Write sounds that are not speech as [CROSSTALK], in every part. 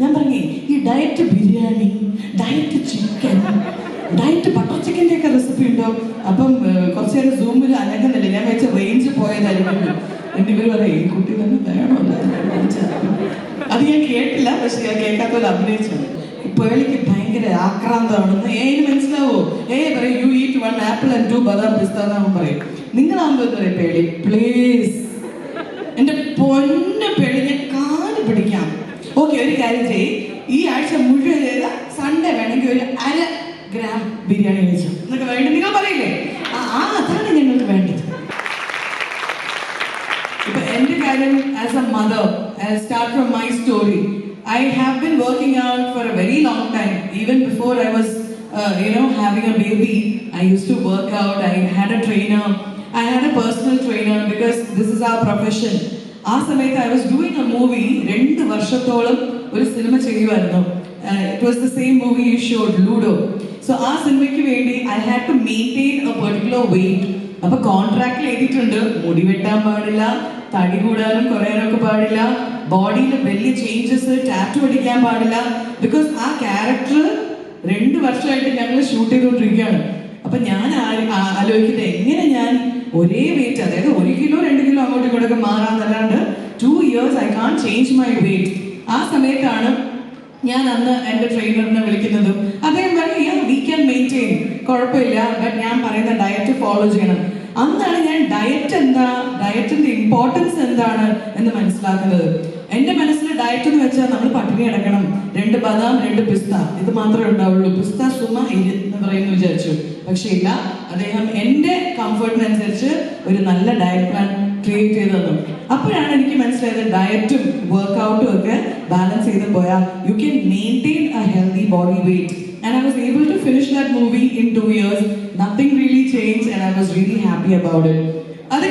ഞാൻ പറഞ്ഞേ ഈ diet biryani diet chicken diet butter ചിക്കന്റെ ഒക്കെ റെസിപ്പി ഉണ്ടോ? അപ്പം കുറച്ച് നേരം സൂമിൽ അനങ്ങുന്നില്ല. ഞാൻ വെച്ച റേഞ്ച് പോയതായിരിക്കും എന്നിവർ പറയും ഈ കുട്ടി തന്നെ വേണോ അത് ഞാൻ കേട്ടില്ല പക്ഷെ ഞാൻ കേൾക്കാത്തത് അഭിനയിച്ചത് പേളിക്ക് ഭയങ്കര ആക്രാന്തമാണെന്ന് ഏന് മനസ്സിലാവോ? ഏ പറയും you eat one apple and two badam pista പറയും. നിങ്ങളാകുമ്പോൾ എന്താ പറയും പേളി പ്ലീസ് എന്റെ പൊന്ന് പെളിഞ്ഞ കാൽ പിടിക്കാം ഓക്കെ ഒരു കാര്യം ചെയ്യ്. ഈ ആഴ്ച മുഴുവൻ ചെയ്ത സൺഡേ വേണമെങ്കിൽ ഒരു അര ഗ്രാം ബിരിയാണി കഴിച്ചു. എന്നൊക്കെ വേണ്ടി നിങ്ങൾ പറയില്ലേ? ആ ആ, അതാണ് ഞങ്ങൾക്ക് വേണ്ടത്. ഇപ്പൊ എന്റെ കാര്യം as a mother start from my story I have been working out for a very long time even before I was you know having a baby I used to work out I had a trainer I had a personal trainer because this is uh profession ആ സമയത്ത് I was doing a movie രണ്ട് വർഷത്തോളം ഒരു സിനിമ ചെയ്യുമായിരുന്നു it was the same movie you showed Ludo so ആ സിനിമയ്ക്ക് വേണ്ടി I had to maintain a particular weight അപ്പൊ കോൺട്രാക്ട് എഴുതിയിട്ടുണ്ട് മുടി വെട്ടാൻ പാടില്ല തടി കൂടാനും കുറയാനൊക്കെ പാടില്ല ബോഡിയിൽ വലിയ ചേഞ്ചസ് ടാറ്റു അടിക്കാൻ പാടില്ല. ബിക്കോസ് ആ ക്യാരക്ടർ രണ്ട് വർഷമായിട്ട് ഞങ്ങൾ ഷൂട്ട് ചെയ്തുകൊണ്ടിരിക്കുകയാണ്. അപ്പൊ ഞാൻ ആലോചിക്കുന്നത് എങ്ങനെ ഞാൻ ഒരേ വെയിറ്റ് അതായത് ഒരു കിലോ രണ്ട് കിലോ അങ്ങോട്ടും ഇങ്ങോട്ടൊക്കെ മാറാന്നല്ലാണ്ട് two years I can't change my weight ആ സമയത്താണ് ഞാൻ അന്ന് എന്റെ ട്രെയിനറിനെ വിളിക്കുന്നതും. അദ്ദേഹം പറഞ്ഞു വി ക്യാൻ മെയിന്റെയിൻ കുഴപ്പമില്ല ബട്ട് ഞാൻ പറയുന്ന ഡയറ്റ് ഫോളോ ചെയ്യണം. അന്നാണ് ഞാൻ ഡയറ്റ് എന്താ ഡയറ്റിന്റെ ഇമ്പോർട്ടൻസ് എന്താണ് എന്ന് മനസ്സിലാക്കുന്നത്. എന്റെ മനസ്സിൽ ഡയറ്റ് എന്ന് വെച്ചാൽ നമ്മൾ പട്ടിണി കിടക്കണം. രണ്ട് ബദാം രണ്ട് പിസ്ത. ഇത് മാത്രമേ ഉണ്ടാവുള്ളൂ. പിസ്ത സുമ എന്ന് പറയുന്നു വിചാരിച്ചു. പക്ഷേ ഇല്ല. അദ്ദേഹം എന്റെ കംഫർട്ടിനനുസരിച്ച് ഒരു നല്ല ഡയറ്റ് പ്ലാൻ ക്രിയേറ്റ് ചെയ്ത് തന്നു. അപ്പോഴാണ് എനിക്ക് മനസ്സിലായത് ഡയറ്റും വർക്കൗട്ടും ഒക്കെ ബാലൻസ് ചെയ്ത് പോയാൽ you can maintain a healthy body weight and I was able to finish that movie in two years nothing really change and I was really happy about it അത്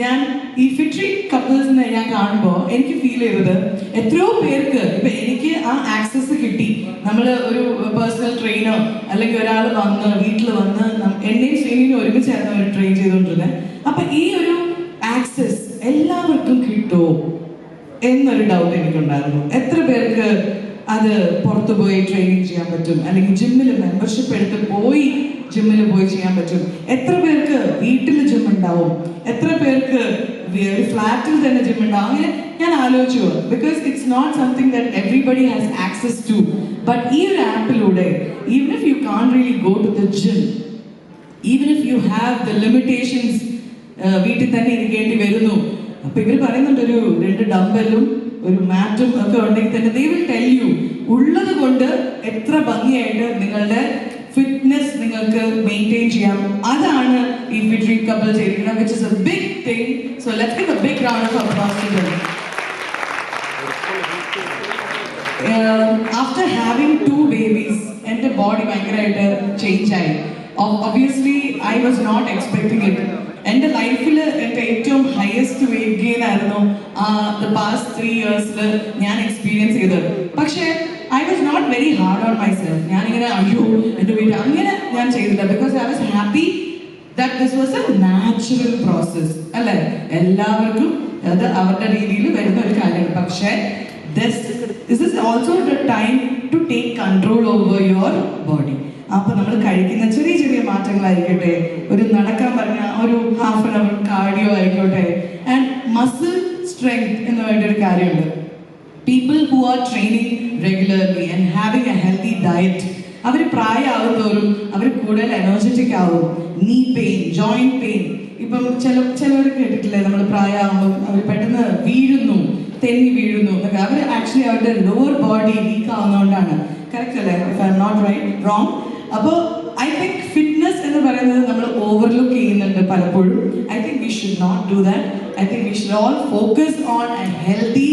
ഞാൻ ഈ ഫിട്രി കപ്പിൾസിനെ ഞാൻ കാണുമ്പോൾ എനിക്ക് ഫീൽ ചെയ്തത് എത്രയോ പേർക്ക് ഇപ്പൊ എനിക്ക് ആ ആക്സസ് കിട്ടി. നമ്മൾ ഒരു പേഴ്സണൽ ട്രെയിനോ അല്ലെങ്കിൽ ഒരാൾ വന്ന് വീട്ടിൽ വന്ന് എന്നെയും ശ്രീനിയും ഒരുമിച്ചായിരുന്നു അവർ ട്രെയിൻ ചെയ്തുകൊണ്ടിരുന്നത് അപ്പൊ ഈ ഒരു ആക്സസ് എല്ലാവർക്കും കിട്ടുമോ എന്നൊരു ഡൗട്ട് എനിക്കുണ്ടായിരുന്നു. എത്ര പേർക്ക് അത് പുറത്തു പോയി ട്രെയിനിങ് ചെയ്യാൻ പറ്റും? അല്ലെങ്കിൽ ജിമ്മിൽ മെമ്പർഷിപ്പ് എടുത്ത് പോയി ജിമ്മിൽ പോയി ചെയ്യാൻ പറ്റും? എത്ര പേർക്ക് വീട്ടിൽ ജിം ഉണ്ടാവും? എത്ര പേർക്ക് ഒരു ഫ്ലാറ്റിൽ തന്നെ ജിം ഉണ്ടാവും അങ്ങനെ ഞാൻ ആലോചിച്ചു because it's not something that everybody has access to but ഈ ഒരു ആപ്പിലൂടെ even if you can't really go to the gym even if you have the limitations വീട്ടിൽ തന്നെ ഇരിക്കേണ്ടി വരുന്നു. അപ്പൊ ഇവർ പറയുന്നുണ്ട് ഒരു രണ്ട് ഡംബലും ഒരു മാറ്റും ഒക്കെ ഉണ്ടെങ്കിൽ തന്നെ ദൈവം ടെൽ യു ഉള്ളത് കൊണ്ട് എത്ര ഭംഗിയായിട്ട് നിങ്ങളുടെ ഫിറ്റ്നസ് നിങ്ങൾക്ക് മെയിന്റെയിൻ ചെയ്യാം. അതാണ് ഈ ഫിറ്റ് കപ്പിൾ ചെയ്തിരിക്കുന്നത് which is a big thing so let a big round of applause after having two babies എന്റെ ബോഡി ഭയങ്കരമായിട്ട് ചേഞ്ച് ആയി. Obviously I was not expecting it എന്റെ ലൈഫിൽ എന്റെ ഏറ്റവും ഹയസ്റ്റ് വെയിറ്റ് ഗെയിൻ ആയിരുന്നു ദ പാസ്റ്റ് ത്രീ ഇയേഴ്സിൽ ഞാൻ എക്സ്പീരിയൻസ് ചെയ്തത്. പക്ഷേ I was not very hard on my myself അയ്യോ എന്റെ വീട്ടിൽ അങ്ങനെ ഞാൻ ചെയ്തില്ല because I was happy that this was a natural process അല്ലേ? എല്ലാവർക്കും അത് അവരുടെ രീതിയിൽ വരുന്ന ഒരു കാര്യമാണ്. പക്ഷേ this is also the time to take control over your body അപ്പൊ നമ്മൾ കഴിക്കുന്ന ചെറിയ ചെറിയ മാറ്റങ്ങളായിരിക്കട്ടെ ഒരു നടക്കാൻ പറഞ്ഞ ഒരു ഹാഫ് ആൻ അവർ കാർഡിയോ ആയിക്കോട്ടെ ആൻഡ് മസിൽ സ്ട്രെങ്ത് എന്ന് വേണ്ട ഒരു കാര്യമുണ്ട്. People who are training regularly and having a healthy diet അവർ പ്രായമാവും അവർ കൂടുതൽ എനർജറ്റിക് ആവും. നീ പെയിൻ ജോയിന്റ് പെയിൻ ഇപ്പം ചില ചിലവർ കേട്ടിട്ടില്ലേ? നമ്മൾ പ്രായമാകുമ്പോൾ അവർ പെട്ടെന്ന് വീഴുന്നു തെന്നി വീഴുന്നു എന്നൊക്കെ. അവർ ആക്ച്വലി അവരുടെ ലോവർ ബോഡി വീക്ക് ആവുന്നതുകൊണ്ടാണ് കറക്റ്റ് അല്ലേ? If I am not right wrong അപ്പോൾ ഐ തിങ്ക് ഫിറ്റ്നസ് എന്ന് പറയുന്നത് നമ്മൾ ഓവർലുക്ക് ചെയ്യുന്നുണ്ട് പലപ്പോഴും. I think we should not do that I think we should all focus on a healthy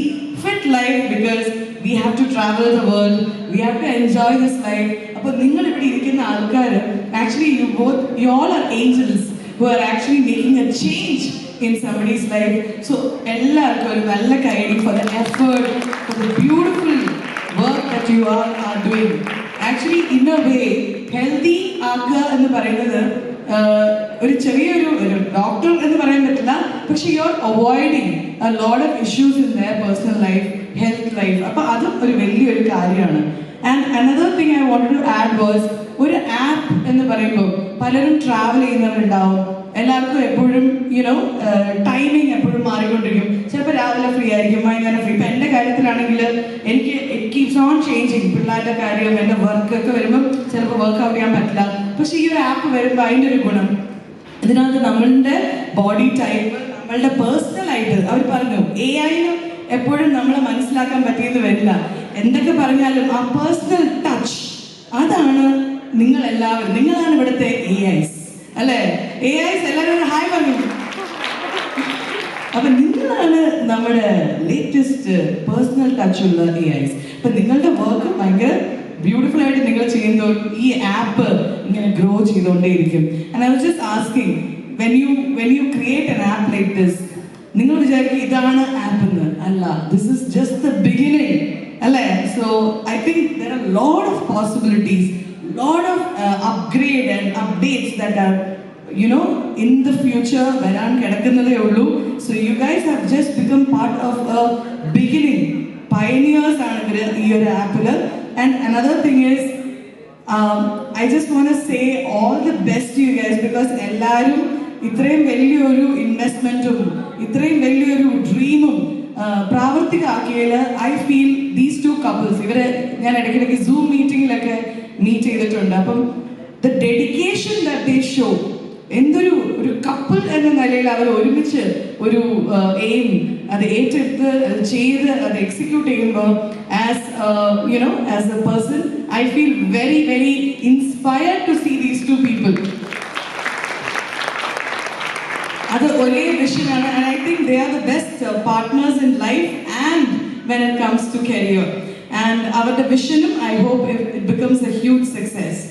life because we have to travel the world we have to enjoy this life അപ്പോൾ നിങ്ങൾ ഇവിടെ ഇരിക്കുന്ന ആൾക്കാർ actually you both you all are angels who are actually making a change in somebody's life so എല്ലാവർക്കും ഒരു നല്ല കൈഡി for the effort for the beautiful work that you are are doing actually in a way healthy ആക്കുക എന്ന് പറയുന്നത് ഒരു ചെറിയൊരു ഒരു doctor എന്ന് പറയാൻ പറ്റില്ല. പക്ഷെ you are avoiding a lot of issues in their personal life life അപ്പൊ അതും ഒരു വലിയൊരു കാര്യമാണ്. And another thing I want to add verse ഒരു ആപ്പ് എന്ന് പറയുമ്പോൾ പലരും ട്രാവൽ ചെയ്യുന്നവരുണ്ടാവും എല്ലാവർക്കും എപ്പോഴും യുനോ ടൈമിങ് എപ്പോഴും മാറിക്കൊണ്ടിരിക്കും. ചിലപ്പോൾ രാവിലെ ഫ്രീ ആയിരിക്കും വൈകുന്നേരം ഫ്രീ ഇപ്പം എന്റെ കാര്യത്തിലാണെങ്കിൽ എനിക്ക് ഇറ്റ് കീപ്സ് ഓൺ ചേഞ്ചിങ് പിള്ളേരുടെ കാര്യം എന്റെ വർക്ക് ഒക്കെ വരുമ്പോൾ ചിലപ്പോൾ വർക്ക് ഔട്ട് ചെയ്യാൻ പറ്റില്ല. പക്ഷേ ഈ ഒരു ആപ്പ് വരുമ്പോൾ അതിന്റെ ഒരു ഗുണം. ഇതിനകത്ത് നമ്മളുടെ ബോഡി ടൈപ്പ് നമ്മളുടെ പേഴ്സണൽ ആയിട്ട് അവർ പറഞ്ഞു എ ഐന് എപ്പോഴും നമ്മൾ മനസ്സിലാക്കാൻ പറ്റിയെന്ന് വരില്ല. എന്തൊക്കെ പറഞ്ഞാലും ആ പേഴ്സണൽ ടച്ച് അതാണ് നിങ്ങൾ എല്ലാവരും നിങ്ങളാണ് ഇവിടുത്തെ എ ഐസ് അല്ലേ? എ ഐസ് എല്ലാവരും ഹായ് പറഞ്ഞു അപ്പൊ നിങ്ങളാണ് നമ്മുടെ ലേറ്റസ്റ്റ് പേഴ്സണൽ ടച്ച് ഉള്ള എ ഐസ് അപ്പൊ നിങ്ങളുടെ വർക്ക് ഭയങ്കര ബ്യൂട്ടിഫുൾ ആയിട്ട് നിങ്ങൾ ചെയ്യുന്ന ഈ ആപ്പ് ഇങ്ങനെ grow ചെയ്തുകൊണ്ടേയിരിക്കും. And I just asking when you when you create an app like this നിങ്ങൾ വിചാരിക്കും ഇതാണ് ആപ്പ് എന്ന്. അല്ല this is just the beginning അല്ലേ so I think there are loads of possibilities loads of upgrade and updates that are you know, in the future, വരാൻ കിടക്കുന്നതേ ഉള്ളൂ so you guys have just become part of a beginning pioneers ആണ് ഇവര് ഈ ഒരു ആപ്പിൽ and another thing is I just want say all the best you guys because എല്ലാവരും ഇത്രയും വലിയൊരു ഇൻവെസ്റ്റ്മെന്റും ഇത്രയും വലിയൊരു ഡ്രീമും പ്രാവർത്തികമാക്കിയതിൽ I feel these two couples ഇവരെ ഞാൻ ഇടയ്ക്കിടയ്ക്ക് സൂം മീറ്റിംഗിലൊക്കെ മീറ്റ് ചെയ്തിട്ടുണ്ട്. അപ്പം the dedication that they show എന്തൊരു ഒരു കപ്പിൾ എന്ന നിലയിൽ അവർ ഒരുമിച്ച് ഒരു എയിം അത് ഏറ്റെടുത്ത് അത് ചെയ്ത് അത് എക്സിക്യൂട്ട് ചെയ്യുമ്പോൾ as you know as a person I feel very very inspired to see these two people അത് ഒരേ വിഷനാണ് I think they are the best partners in life and when it comes to career and അവരുടെ വിഷനും I hope it becomes a huge success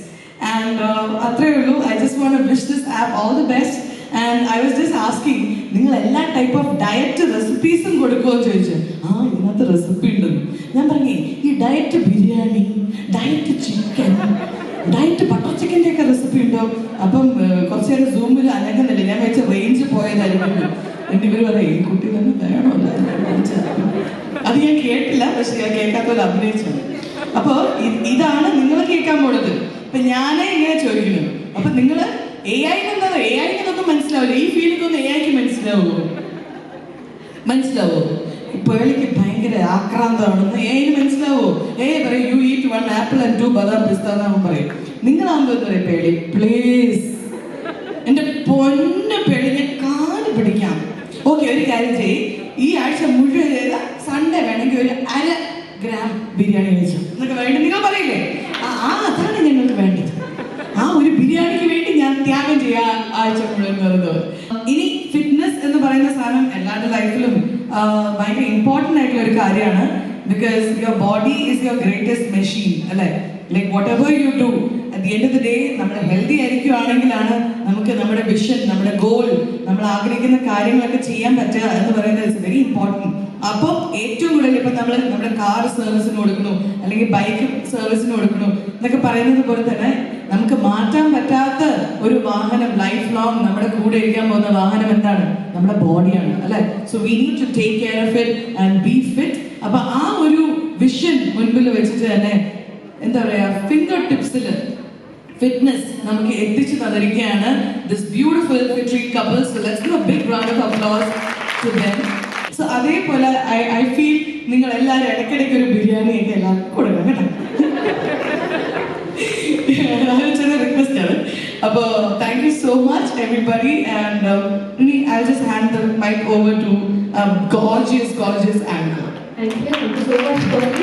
and അത്രയേ ഉള്ളൂ. I just want wish this app all the best and I was just asking നിങ്ങൾ എല്ലാ type of diet റെസിപ്പീസും കൊടുക്കുമോ എന്ന് ചോദിച്ചു. ആ ഇതിനകത്ത് റെസിപ്പി ഉണ്ടെന്ന് ഞാൻ പറഞ്ഞേ ഈ diet biryani diet chicken diet butter ചിക്കന്റെ ഒക്കെ റെസിപ്പി ഉണ്ടോ? അപ്പം ഏഹ്, കുറച്ച് നേരം സൂമിൽ അനങ്ങുന്നില്ല ഞാൻ വെച്ച റേഞ്ച് പോയതായിരിക്കും എന്നിവർ പറയും ഈ കുട്ടി തന്നെ വേണോ അത് ഞാൻ കേട്ടില്ല പക്ഷെ ഞാൻ കേൾക്കാത്തത് അഭിനയിച്ചു. അപ്പോ ഇതാണ് നിങ്ങൾ കേൾക്കാൻ പോണത്. അപ്പൊ ഞാനേ ഇങ്ങനെ ചോദിക്കുന്നു. അപ്പൊ നിങ്ങൾ എ ഐ എന്താ എ ഐക്ക് ഇതൊന്നും മനസ്സിലാവില്ല. ഈ ഫീൽഡ് ഒന്നും എ ഐക്ക് മനസ്സിലാവുമോ? മനസ്സിലാവോ പേളിക്ക് ഭയങ്കര ആക്രാന്തമാണെന്ന് ഏന് മനസ്സിലാവോ ഏ പറയും you eat one apple and two badam pista പറയും. നിങ്ങളാകുമ്പോൾ എന്താ പറയും പേളി പ്ലീസ് എന്റെ പൊന്ന പിടിക്കാം ഓക്കെ ഒരു കാര്യം ചെയ്യും. ഈ ആഴ്ച മുഴുവൻ ചെയ്ത സൺഡേ വേണമെങ്കിൽ ഒരു അര ഗ്രാം ബിരിയാണി കഴിച്ചു. എന്നൊക്കെ വേണ്ടി നിങ്ങൾ പറയില്ലേ? ആ അതാണ് ഞങ്ങൾക്ക് വേണ്ടത്. ആ ഒരു ബിരിയാണിക്ക് വേണ്ടി ഞാൻ ത്യാഗം ചെയ്യാൻ ആഴ്ച മുഴുവൻ വരുന്നത് ഇനി ഫിറ്റ്നസ് എന്ന് പറയുന്ന സാധനം എല്ലാവരുടെ ലൈഫിലും ഭയങ്കര ഇമ്പോർട്ടന്റ് ആയിട്ടുള്ള ഒരു കാര്യമാണ്. Because your body is your greatest machine അല്ലേ? Like whatever you do at the end of the day നമ്മൾ ഹെൽത്തി ആയിരിക്കുവാണെങ്കിലാണ് നമുക്ക് നമ്മുടെ വിഷൻ നമ്മുടെ ഗോൾ നമ്മൾ ആഗ്രഹിക്കുന്ന കാര്യങ്ങളൊക്കെ ചെയ്യാൻ പറ്റുക എന്ന് പറയുന്നത് ഇറ്റ്സ് വെരി ഇമ്പോർട്ടന്റ് അപ്പോൾ ഏറ്റവും കൂടുതൽ ഇപ്പം നമ്മൾ നമ്മുടെ കാർ സർവീസിന് കൊടുക്കുന്നു അല്ലെങ്കിൽ ബൈക്ക് സർവീസിന് കൊടുക്കുന്നു എന്നൊക്കെ പറയുന്നത് പോലെ തന്നെ നമുക്ക് മാറ്റാൻ പറ്റാത്ത ഒരു വാഹനം ലൈഫ് ലോങ് നമ്മുടെ കൂടെ ഇരിക്കാൻ പോകുന്ന വാഹനം എന്താണ്? നമ്മുടെ ബോഡിയാണ് അല്ലെ? So we need to take care of it and be fit അപ്പൊ ആ ഒരു വിഷൻ മുൻപിൽ വെച്ചിട്ട് തന്നെ എന്താ പറയാ ഫിംഗർ ടിപ്സിൽ ഫിറ്റ്നസ് നമുക്ക് എത്തിച്ചു തന്നിരിക്കുകയാണ്. This beautiful ഫിട്രി couples let's give a big round of applause to them so അതേപോലെ ഐ ഐ ഫീൽ നിങ്ങൾ എല്ലാവരും ഇടയ്ക്കിടയ്ക്ക് ഒരു ബിരിയാണി ഒക്കെ എല്ലാവർക്കും കൊടുക്കണം കേട്ടോ. [LAUGHS] ചെറിയ റിക്വസ്റ്റ് ആണ്. അപ്പോ thank you so much everybody and ഇനി I just hand the mike over to gorgeous gorgeous and Thank you. Thank you so much